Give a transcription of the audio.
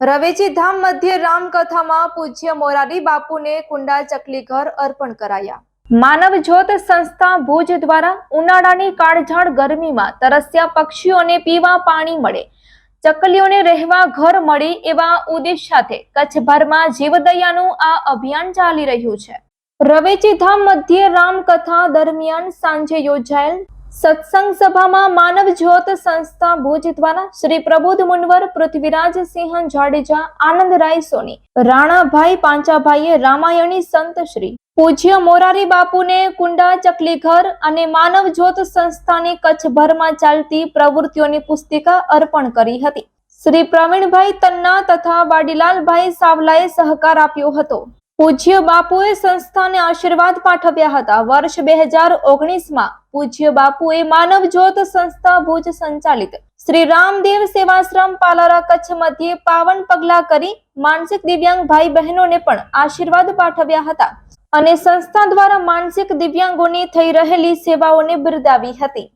રવેચી ધામ મધ્ય રામકથામાં પૂજ્ય મોરારી બાપુને કુંડા ચકલી ઘર અર્પણ કરાયા. માનવ જ્યોત સંસ્થા ભુજ દ્વારા ઉનાળાની કાળઝાળ ગરમીમાં તરસ્યા પક્ષીઓને પીવા પાણી મળે. ચકલીઓને રહેવા ઘર મળે એવા ઉદ્દેશ સાથે કચ્છભરમાં જીવદયાનું આ અભિયાન ચાલી રહ્યું છે. રવેચી ધામ મધ્ય રામકથા દરમિયાન સાંજે યોજાયેલ સત્સંગ સભામાં માનવ જ્યોત સંસ્થા ભુજ દ્વારા શ્રી પ્રબોધ મુનવર, પૃથ્વીરાજ સિંહ જાડેજા આનંદરાય સોની, રાણાભાઈ પાંચાભાઈએ રામાયણી સંત શ્રી, પૂજ્ય મોરારી બાપુને કુંડા ચકલી ઘર અને માનવ જ્યોત સંસ્થાની કચ્છભરમાં ચાલતી પ્રવૃત્તિઓની પુસ્તિકા અર્પણ કરી હતી. શ્રી પ્રવીણભાઈ તન્ના તથા વાડીલાલભાઈ સાવલાએ સહકાર આપ્યો હતો. પૂજ્ય બાપુએ સંસ્થાને આશીર્વાદ પાઠવ્યા હતા. વર્ષ બે હજાર ઓગણીસમાં પૂજ્ય બાપુએ માનવ જ્યોત સંસ્થા ભુજ સંચાલિત શ્રી રામદેવ સેવાશ્રમ પાલારા કચ્છ મધ્યે પાવન પગલા કરી માનસિક દિવ્યાંગ ભાઈ બહેનોને પણ આશીર્વાદ પાઠવ્યા હતા અને સંસ્થા દ્વારા માનસિક દિવ્યાંગોની થઈ રહેલી સેવાઓને બિરદાવી હતી.